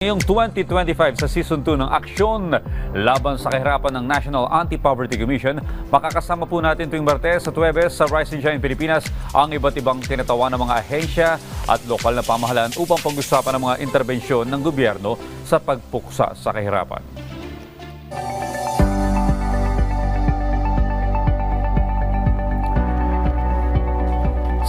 Ngayong 2025 sa Season 2 ng Aksyon laban sa kahirapan ng National Anti-Poverty Commission, makakasama po natin tuwing Martes sa Tuwebes sa Rise and Shine Pilipinas ang iba't ibang tinatawa ng mga ahensya at lokal na pamahalaan upang pag-usapan ng mga interbensyon ng gobyerno sa pagpuksa sa kahirapan.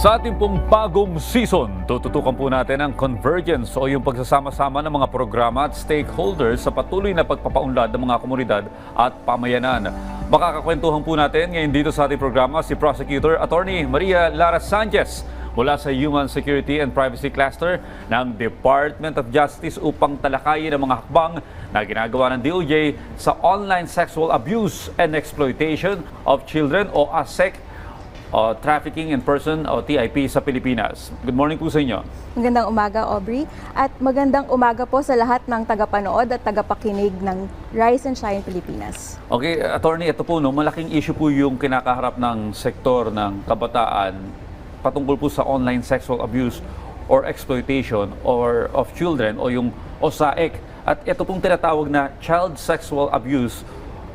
Sa ating pong bagong season, tututukan po natin ang convergence o yung pagsasama-sama ng mga programa at stakeholders sa patuloy na pagpapaunlad ng mga komunidad at pamayanan. Makakakwentuhan po natin ngayon dito sa ating programa si Prosecutor Attorney Maria Lara Sanchez mula sa Human Security and Privacy Cluster ng Department of Justice upang talakayin ang mga hakbang na ginagawa ng DOJ sa online sexual abuse and exploitation of children o ASEC o Trafficking in Person o TIP sa Pilipinas. Good morning po sa inyo. Magandang umaga, Aubrey. At magandang umaga po sa lahat ng tagapanood at tagapakinig ng Rise and Shine Pilipinas. Okay, attorney, ito po, no, malaking issue po yung kinakaharap ng sektor ng kabataan patungkol po sa online sexual abuse or exploitation or of children o yung OSAEC. At ito pong tinatawag na child sexual abuse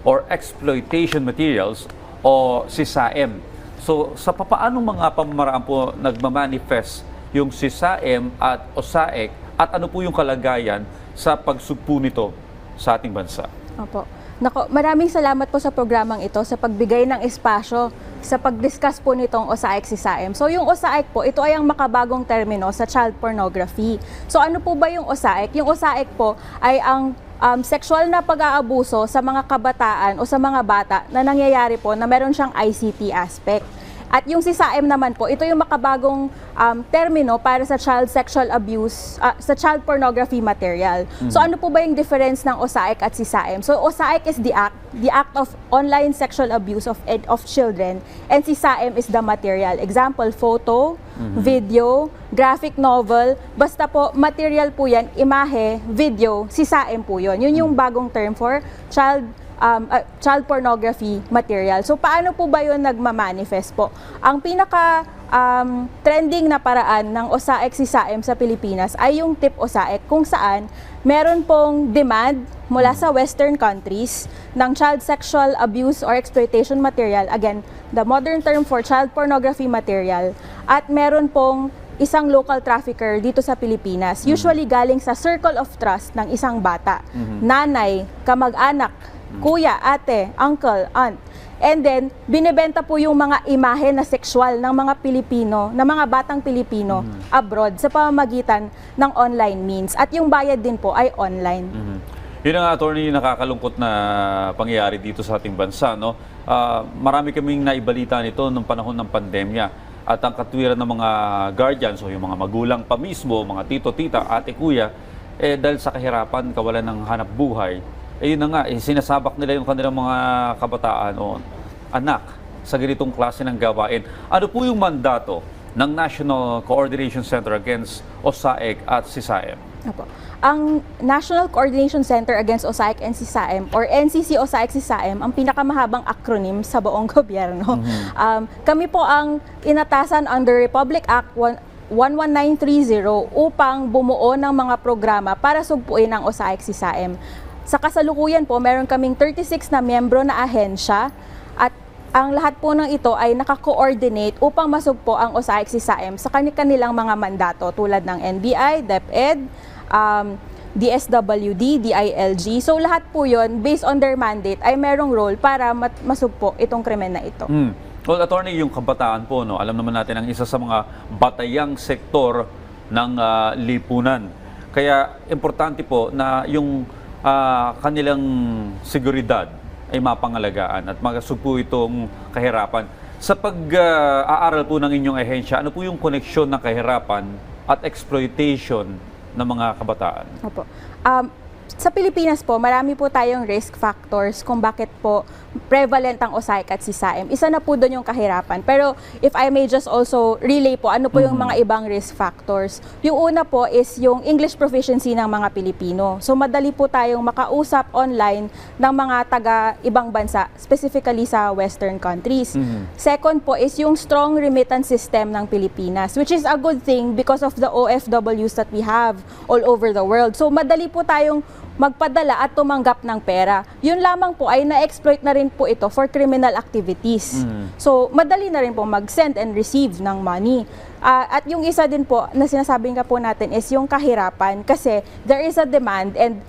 or exploitation materials o SISAM. So sa papaanong mga pamamaraan po nagmamanifest yung SISAM at OSAEC at ano po yung kalagayan sa pagsugpo nito sa ating bansa? Opo. Nako, maraming salamat po sa programang ito sa pagbigay ng espasyo sa pag-discuss po nitong OSAIC si SAEM. So yung OSAIC po, ito ay ang makabagong termino sa child pornography. So ano po ba yung OSAIC? Yung OSAIC po ay ang um, sexual na pag-aabuso sa mga kabataan o sa mga bata na nangyayari po na meron siyang ICT aspect. At yung si SAEM naman po, ito yung makabagong um, termino para sa child sexual abuse, ah, sa child pornography material. So ano po ba yung difference ng OSAIC at si SAEM? So OSAIC is the act, the act of online sexual abuse of ed- of children and si SAEM is the material. Example, photo, video, graphic novel, basta po material po yan, imahe, video, si SAEM po yun. Yun yung bagong term for child um, uh, child pornography material. So paano po ba 'yon nagma-manifest po? Ang pinaka um, trending na paraan ng OSAEC si SAEM sa Pilipinas ay yung tip OSAEC kung saan meron pong demand mula sa western countries ng child sexual abuse or exploitation material. Again, the modern term for child pornography material. At meron pong isang local trafficker dito sa Pilipinas, usually galing sa circle of trust ng isang bata. Nanay, kamag-anak, kuya, ate, uncle, aunt. And then, binebenta po yung mga imahe na sexual ng mga Pilipino, ng mga batang Pilipino abroad sa pamamagitan ng online means. At yung bayad din po ay online. Mhm. Yun ang attorney nakakalungkot na pangyayari dito sa ating bansa. No? Ah, marami kaming naibalita nito nung panahon ng pandemya. At ang katwiran ng mga guardians o yung mga magulang pa mismo, mga tito, tita, ate, kuya, eh dahil sa kahirapan, kawalan ng hanap buhay, eh yun na nga, eh, sinasabak nila yung kanilang mga kabataan o anak sa ganitong klase ng gawain. Ano po yung mandato ng National Coordination Center Against OSAEC at SISAEM? Opo. Ang National Coordination Center Against OSAIC and CSAM or NCC OSAIC CSAM ang pinakamahabang acronym sa buong gobyerno. Um, kami po ang inatasan under Republic Act 1 11930 upang bumuo ng mga programa para sugpuin ang OSAIC CSAM. Sa kasalukuyan po, meron kaming 36 na miyembro na ahensya at ang lahat po ng ito ay naka-coordinate upang masugpo ang OSAIC CSAM sa kanilang mga mandato tulad ng NBI, DepEd, um, DSWD, DILG. So lahat po yon based on their mandate ay merong role para masugpo itong krimen na ito. Hmm. Well, attorney, yung kabataan po, no, alam naman natin ang isa sa mga batayang sektor ng ah, lipunan. Kaya importante po na yung ah, kanilang seguridad ay mapangalagaan at magasugpo itong kahirapan. Sa pag-aaral po ng inyong ehensya, ano po yung koneksyon ng kahirapan at exploitation ng mga kabataan? Opo. Um, sa Pilipinas po, marami po tayong risk factors kung bakit po prevalent ang OSAIC at CSAM. Isa na po doon yung kahirapan. Pero if I may just also relay po, ano po yung mga ibang risk factors? Yung una po is yung English proficiency ng mga Pilipino. So madali po tayong makausap online ng mga taga ibang bansa, specifically sa Western countries. Second po is yung strong remittance system ng Pilipinas, which is a good thing because of the OFWs that we have all over the world. So madali po tayong magpadala at tumanggap ng pera. Yun lamang po ay na-exploit na rin po ito for criminal activities. So madali na rin po mag-send and receive ng money. Ah, at yung isa din po na sinasabi nga po natin is yung kahirapan kasi there is a demand and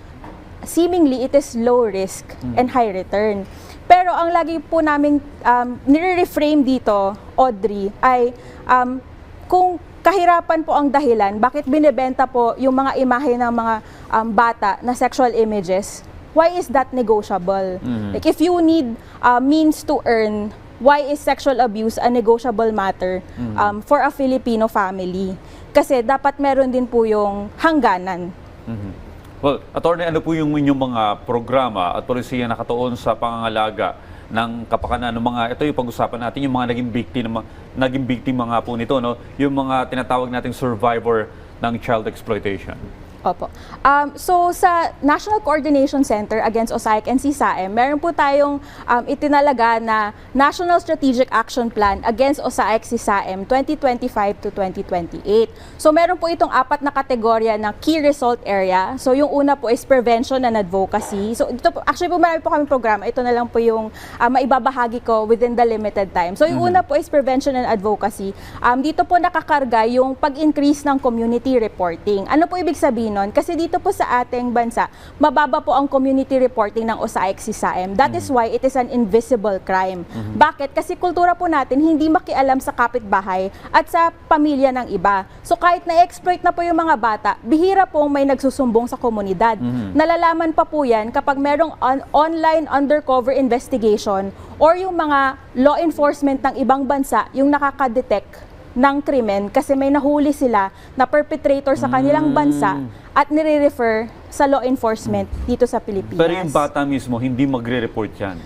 seemingly it is low risk and high return. Pero ang lagi po namin um, nire-reframe dito, Audrey, ay um, kung kahirapan po ang dahilan, bakit binebenta po yung mga imahe ng mga um, bata na sexual images, why is that negotiable? Like if you need uh, means to earn, why is sexual abuse a negotiable matter um, for a Filipino family? Kasi dapat meron din po yung hangganan. Mhm. Well, attorney, ano po yung inyong mga programa at polisiya na nakatuon sa pangangalaga ng kapakanan ng mga ito yung pag-usapan natin yung mga naging biktima naging biktima nga po nito no yung mga tinatawag nating survivor ng child exploitation. Opo. Um, so sa National Coordination Center Against OSAIC and CSAM, meron po tayong um, itinalaga na National Strategic Action Plan Against OSAIC CSAM 2025 to 2028. So meron po itong apat na kategorya ng key result area. So yung una po is prevention and advocacy. So dito po, actually po marami po kami programa. Ito na lang po yung uh, maibabahagi ko within the limited time. So yung una po is prevention and advocacy. Um, dito po nakakarga yung pag-increase ng community reporting. Ano po ibig sabihin nun? Kasi dito po sa ating bansa, mababa po ang community reporting ng OSAIC CSAM. That is why it is an invisible crime. Bakit? Kasi kultura po natin hindi makialam sa kapitbahay at sa pamilya ng iba. So kahit na-exploit na po yung mga bata, bihira pong may nagsusumbong sa komunidad. Nalalaman pa po yan kapag merong on- online undercover investigation or yung mga law enforcement ng ibang bansa yung nakaka-detect ng krimen kasi may nahuli sila na perpetrator sa kanilang bansa at nire-refer sa law enforcement dito sa Pilipinas. Pero yung bata mismo hindi magre-report yan.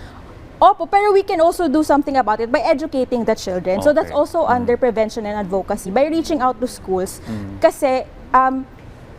Opo, pero we can also do something about it by educating the children. So that's Okay. also under prevention and advocacy by reaching out to schools. Kasi um,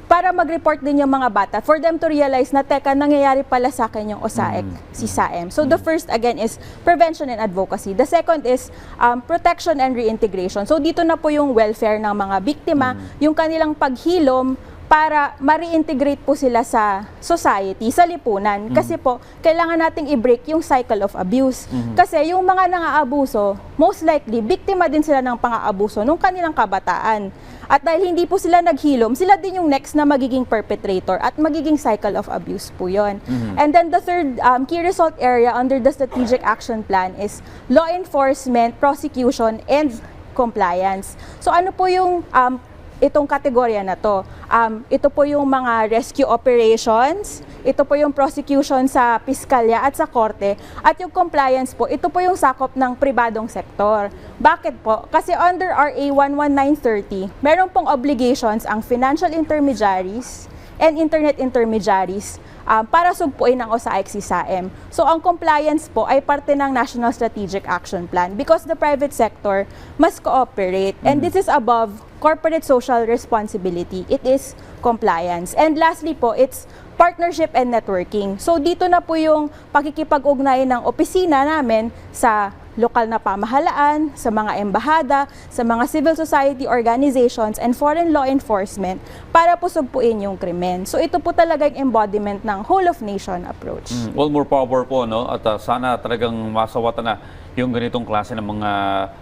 para mag-report din yung mga bata, for them to realize na, teka, nangyayari pala sa akin yung OSAEC, si SAEM. So the first, again, is prevention and advocacy. The second is um, protection and reintegration. So dito na po yung welfare ng mga biktima, yung kanilang paghilom, para ma-reintegrate po sila sa society, sa lipunan. Kasi po, kailangan nating i-break yung cycle of abuse. Kasi yung mga nang-aabuso, most likely, biktima din sila ng pang-aabuso nung kanilang kabataan. At dahil hindi po sila naghilom, sila din yung next na magiging perpetrator at magiging cycle of abuse po yon. And then the third um, key result area under the strategic action plan is law enforcement, prosecution, and compliance. So ano po yung um, itong kategorya na to. Um, ito po yung mga rescue operations, ito po yung prosecution sa piskalya at sa korte, at yung compliance po, ito po yung sakop ng pribadong sektor. Bakit po? Kasi under RA 11930, meron pong obligations ang financial intermediaries and internet intermediaries um, para sugpuin ang OSAIC SAM. So ang compliance po ay parte ng National Strategic Action Plan because the private sector must cooperate and this is above corporate social responsibility. It is compliance. And lastly po, it's partnership and networking. So dito na po yung pakikipag-ugnay ng opisina namin sa lokal na pamahalaan, sa mga embahada, sa mga civil society organizations, and foreign law enforcement para po sugpuin yung krimen. So ito po talaga yung embodiment ng whole of nation approach. Mm, Well, more power po, no? At ah, sana talagang masawatan na yung ganitong klase ng mga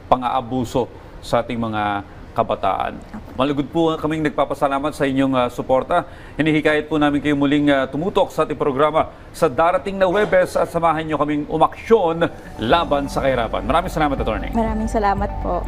pang-aabuso sa ating mga kabataan. Malugod po kaming nagpapasalamat sa inyong ah, suporta. Hinihikayat po namin kayo muling ah, tumutok sa ating programa sa darating na Webes at samahan nyo kaming umaksyon laban sa kahirapan. Maraming salamat, Attorney. Maraming salamat po.